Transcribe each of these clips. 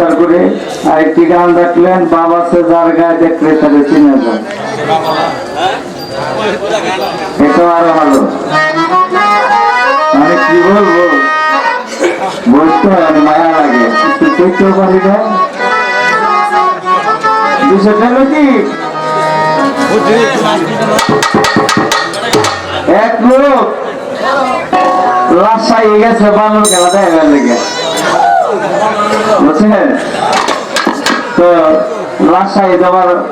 নমস্কার করে। আরেকটি গান রাখলেন বাবা সে যার গায়ে দেখলে তাকে চিনে এটা আরও ভালো। আমি কি বলব? বলতে হয় মায়া লাগে। দেখতেও পারি না বিষয়টা কি এক লোক। রাজশাহী গেছে, বানর খেলা দেখার লেগে। বুঝছেন? তো রাজশাহী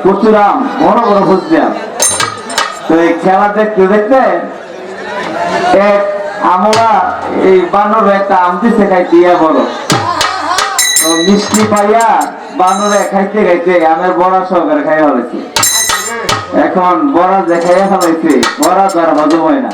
প্রচুর বড় বড় তো এই খেলা দেখতে দেখতে? এক আমরা, এই বানর একটা তো মিষ্টি পাইয়া বানরে খাইতে খাইতে আমের বড়া সহকারে খাই হয়েছে এখন বড়া দেখাইয়া ফেলাইছে বড়া তো আর হজম হয় না।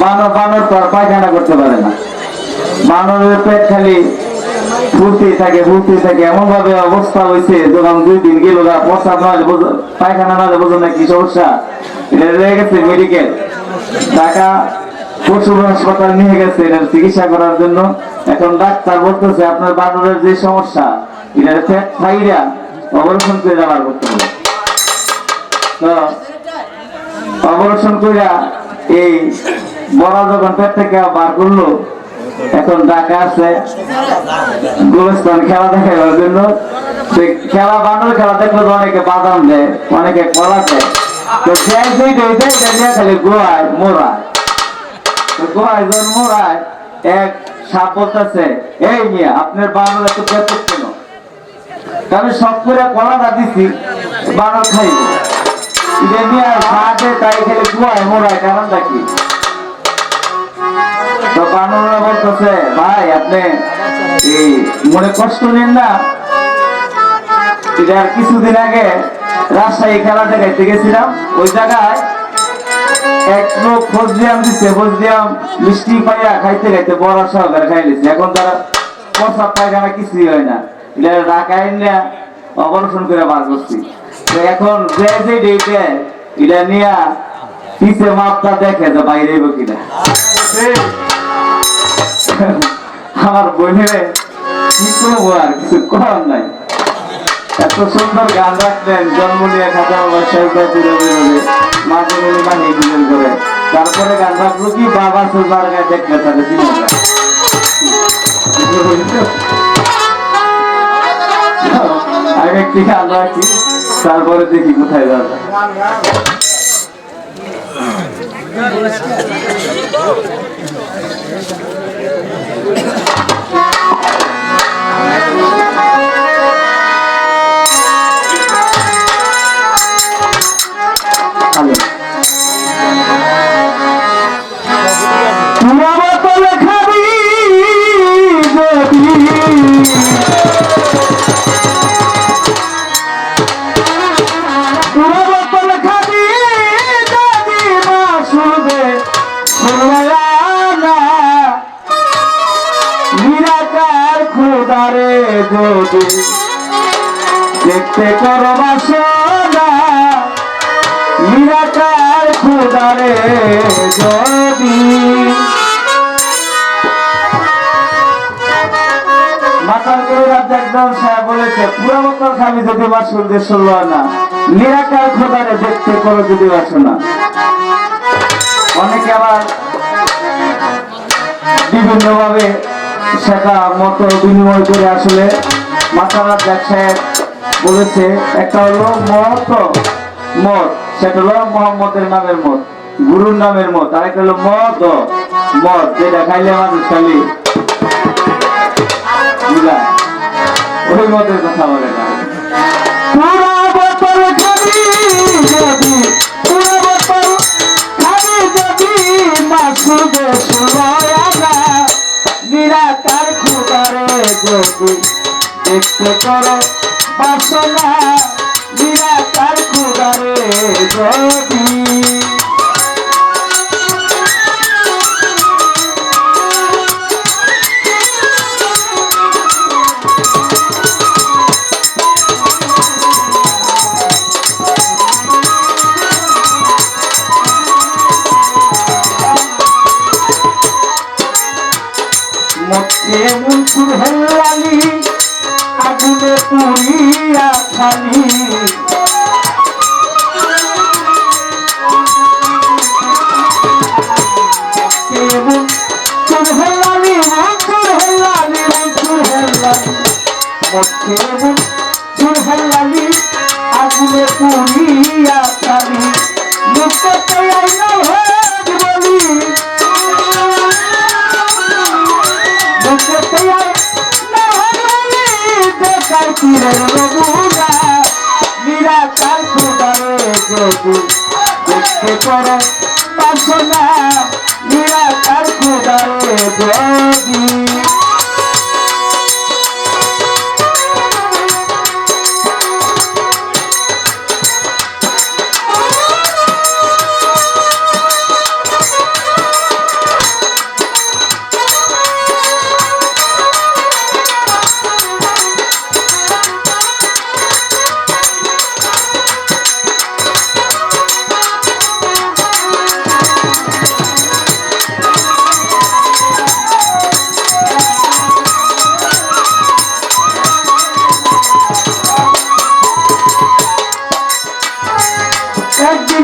বানর বানর পায়খানা করতে পারে না। বানরের পেট খালি ফুলতে থাকে ফুলতে থাকে। এমন ভাবে অবস্থা হয়েছে যখন দুই দিন গেল প্রস্তাব না পায়খানা না বোঝো না কি সমস্যা। মেডিকেল পশু হাসপাতাল নিয়ে গেছে, এটার চিকিৎসা করার জন্য। এখন ডাক্তার বলতেছে আপনার বানরের যে সমস্যা তো এই বড় থেকে বার করল, এখন আছে খেলা দেখার জন্য। সে খেলা বানর খেলা দেখলে অনেকে বাদাম দেয়, অনেকে কলা দেয়। তো যেই দেয় দেয় এটা নিয়ে খালি গোয়ায় মোড়ায় তো গোয়ায় যখন মোড়ায় এক সাপ বলতেছে, এই মিয়া, আপনার বানর এত বেতন কেন? আমি সব করে কলাটা দিছি বানর খাইব এটা নিয়ে আর ভাতে তাই খেলে গোয়ায় মোড়ায় কারণটা কি? তো বানররা বলতেছে, ভাই, আপনি এই মনে কষ্ট নিন না। এটা কিছুদিন আগে রাজশাহী খেলা দেখাইতে গেছিলাম। ওই জায়গায় এক লোক ফজলিয়াম দিচ্ছে ফজলিয়াম মিষ্টি পাইয়া খাইতে খাইতে বড় সহকারে খাই লিছে এখন তারা পায়খানা কিছুই হয় না। এটা না অপারেশন করে করছি। এখন যে যে ডেটে এটা নিয়ে পিছে মাপটা দেখে যে বাইরে কিনা। আমার বোনের কি করব আর কিছু করার নাই। এত সুন্দর গান রাখলেন, জন্ম নিয়ে খাতা তুলে মাঝে মিলে মানি দুজন করে। তারপরে গান রাখল কি, বাবা সুলবার গায়ে দেখলে তাদের দিন আগে একটি গান রাখি তারপরে দেখি কোথায় যাবে। হ্যালো দেখতে করো বাসনা, নিরাকার খুদারে যদি। মাতাল করে সাহেব বলেছে, পুরা বছর স্বামী যদি দিয়ে শুনল না, নিরাকার খোদারে দেখতে করো যদি বাসনা। অনেকে আবার বিভিন্ন ভাবে সেটা মতো বিনিময় করে আসলে মাতালা ব্যবসায় বলেছে, একটা হলো মত মত। সেটা হলো মোহাম্মদের নামের মত, গুরুর নামের মত। আর একটা হলো মদ মদ, যেটা খাইলে মানুষ খালি? ওই মতের কথা বলে না। পুরা বোতল নিরাকার খুদারে দেখতে করো বাসনা নিরাকার খুদারে যদি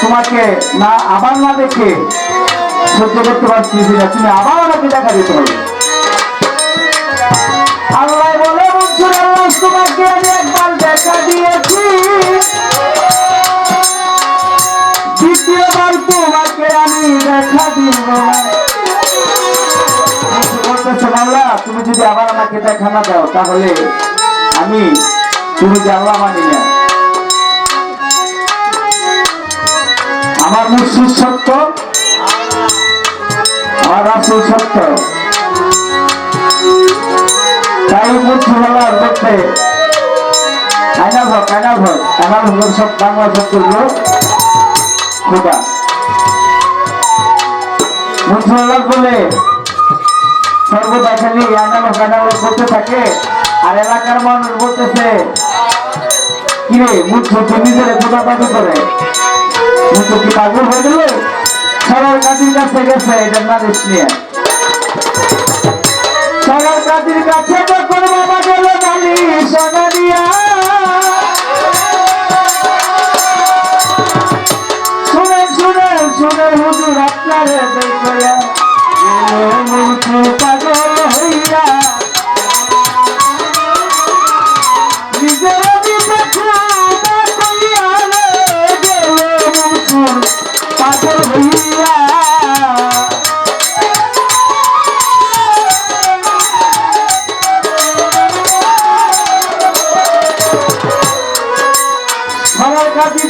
তোমাকে না আবার না দেখে সহ্য করতে পারছি না, তুমি আবার আমাকে দেখা দিতে না তুমি যদি আবার আমাকে দেখা না দাও, তাহলে আমি তুমি যে আল্লাহ মানি না। আমার মুর্শিদ সত্য আমার রাসুল সত্য তাই মুর্শিদ আল্লাহ করতে হক কাইনাল হক কাইনাল হক সব বাংলা শব্দগুলো খোদা। মুর্শিদ বলে, সর্বদা খালি আনালো কানালো করতে থাকে, আর এলাকার মানুষ বলতেছে, কিরে মুখ্য তো নিজের কোথা পাঠু করে? মুখ্য কি পাগল হয়ে গেল? সবার কাজির কাছে গেছে, এটা নালিশ নিয়ে। সবার কাজির কাছে যখন বাবা গেল নালিশ সোনারিয়া শুনে শুনে শুনে হুজুর আপনারে দেখয়া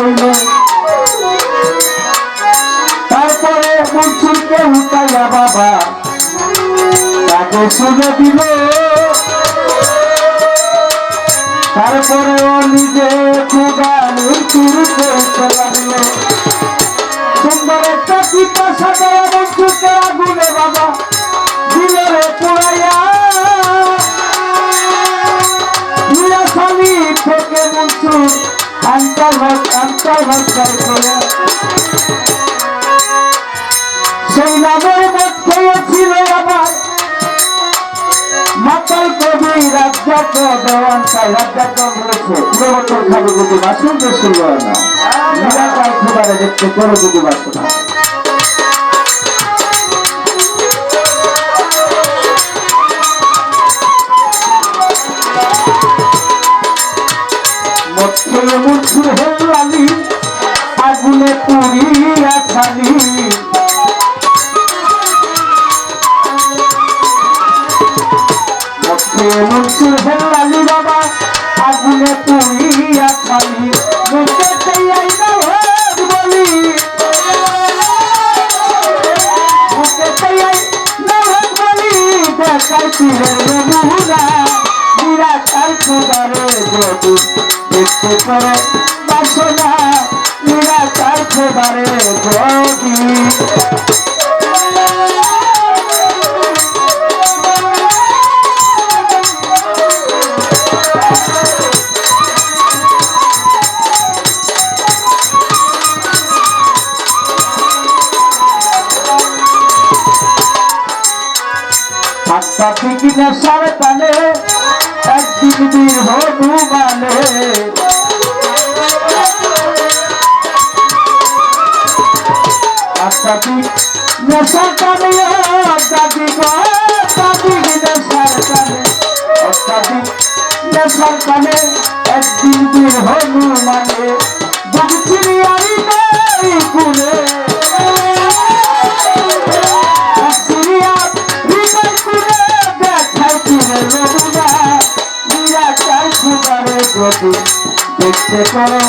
করল তারপরে মুসুকে উঠাইয়া বাবা, তাকে শুনে দিল। তারপরে ও নিজে সুন্দর একটা বাবা দিলে পোড়াইয়া আন্তার ভাত আন্তার ভাত করে সেই নামের মধ্যে ছিল আমার মাতাল কবি রাজ্জাক দেওয়ান তাই রাজ্জাক বলেছে পুরোবছর খাবে যদি বাসন যে শুরু না নিরাকার খাবারে দেখতে কোনো যদি বাসনা দিয়ে পুরিয়া খালি। মুখে হেলালি বাবা, আগুনে পুরিয়া খালি। মুখে সেই বলি। মুখে সেই বলি। দেখাই পিলের রবুরা বিরাট আর কুদারে দেখতে পারে। কুলে একদিন তুই হনুমানে নিরাকার খুদারে গতি দেখতে করো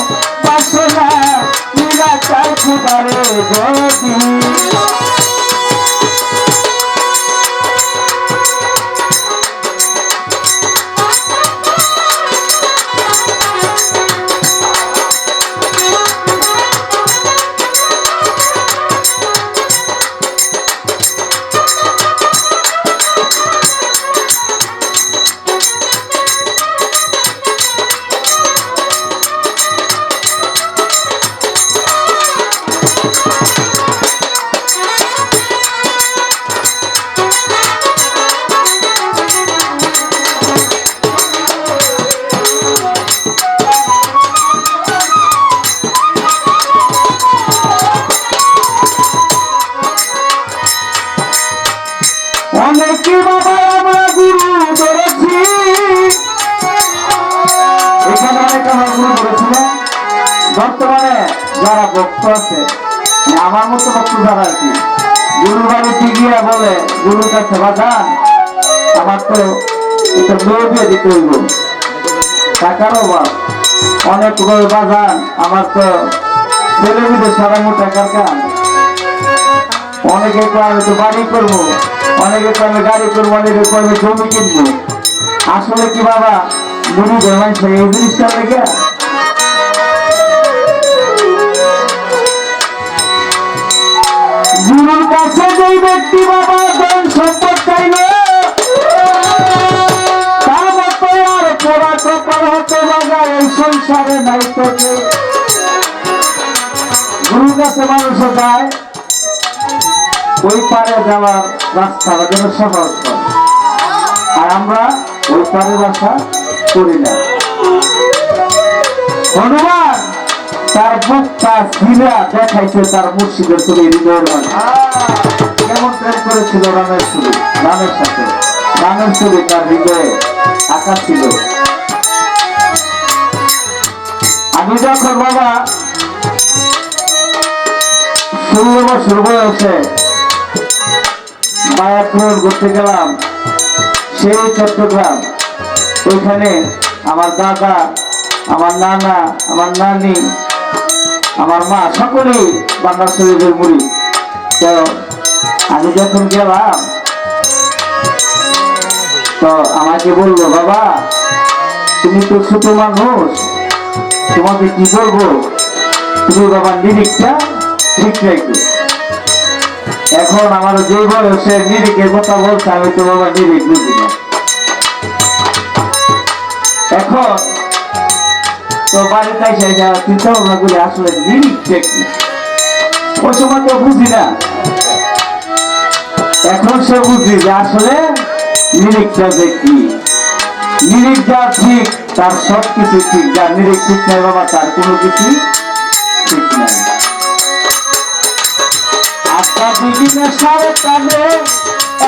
ভক্ত যারা আর কি গুরু বাড়িতে গিয়ে বলে, গুরুর কাছে বাজান, আমার তো এটা মেয়ে বিয়ে দিতে হইব। টাকার অনেক করে বাজান, আমার তো ছেলে মেয়েদের সারানো টাকার কাজ অনেকে আমি তো বাড়ি করব। অনেকে আমি গাড়ি করব। অনেকে আমি জমি কিনবো। আসলে কি বাবা গুরু ধর্মান সেই জিনিসটা লেগে? গুরুর কাছে যেই ব্যক্তি বাবা ধন সম্পদ চাইল মানুষ যায়, ওই যাওয়ার রাস্তাটা যেন আর আমরা ওই পারে রাস্তা করি না। হনুমান তার বুকটা ছিলা দেখাইছে তার মুর্শিদের হৃদয়ের। কেমন প্রেম করেছিল রামের রামের সাথে। রামের তার হৃদয়ে আঁকা ছিল। আমি যখন বাবা ষোলো বছর বয়সে মায়া পূরণ করতে গেলাম সেই চট্টগ্রাম। ওইখানে আমার দাদা আমার নানা আমার নানি আমার মা সকলেই বাংলা শরীরের মুড়ি। তো আমি যখন গেলাম, তো আমাকে বলল, বাবা, তুমি তো ছোট মানুষ, তোমাকে কি বলব? তুমি বাবা নিরিখটা ঠিক রাখবে। এখন আমার যে বয়সে নিরিখের কথা বলছে, আমি তো বাবা নিরিখ বুঝি না। এখন তো বাড়িতে এসে যা চিন্তা ভাবনা করে আসলে নিরিখ ওই সময় তো বুঝি না। এখন সে বুঝি যে আসলে নিরিখটা যে নিরিখ যা ঠিক, তার সব কিছু ঠিক। যা নিরিখ ঠিক নাই বাবা, তার কোনো কিছু ঠিক নাই। আত্মা বিভিন্ন সারে কানে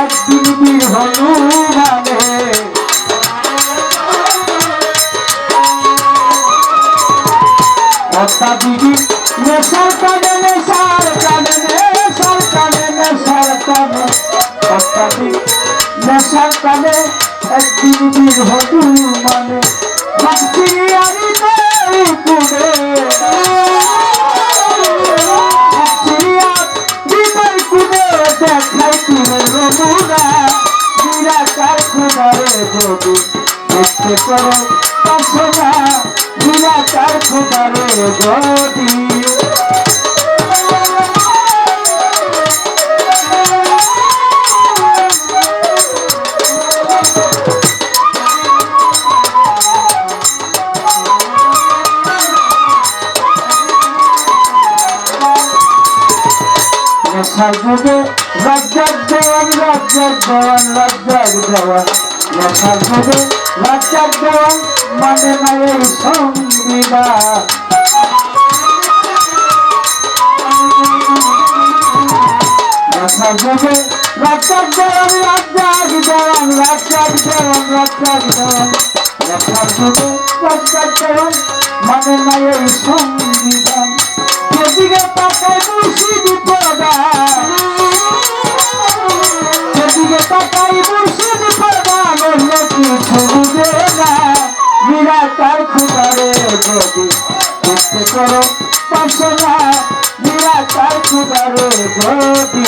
একদিন বীর হনুমানে কথা দিদি নেশার কানে নেশার কানে নেশার কানে নেশার কানে কথা দিদি নেশার কানে একদিন দিন হতু মানে। ভক্তি আনি নেই কুড়ে দেখতে করো বাসনা নিরাকার খুদারে যদি নেশার যুগে রাজ্জাক দেওয়ান রাজ্জাক দেওয়ান রাজ্জাক দেওয়ান নেশার মানে নাই এই সংবিধান নেশার যুগে রাজ্জাক দেওয়ান রাজ্জাক দেওয়ান রাজ্জাক দেওয়ান রাজ্জাক দেওয়ান নেশার যুগে রাজ্জাক দেওয়ান মানে নাই এই সংবিধান তাকায় মুর্শিদ অন্য কিছু বুঝে না? নিরাকার খুদারে যদি দেখতে করো বাসনা নিরাকার খুদারে যদি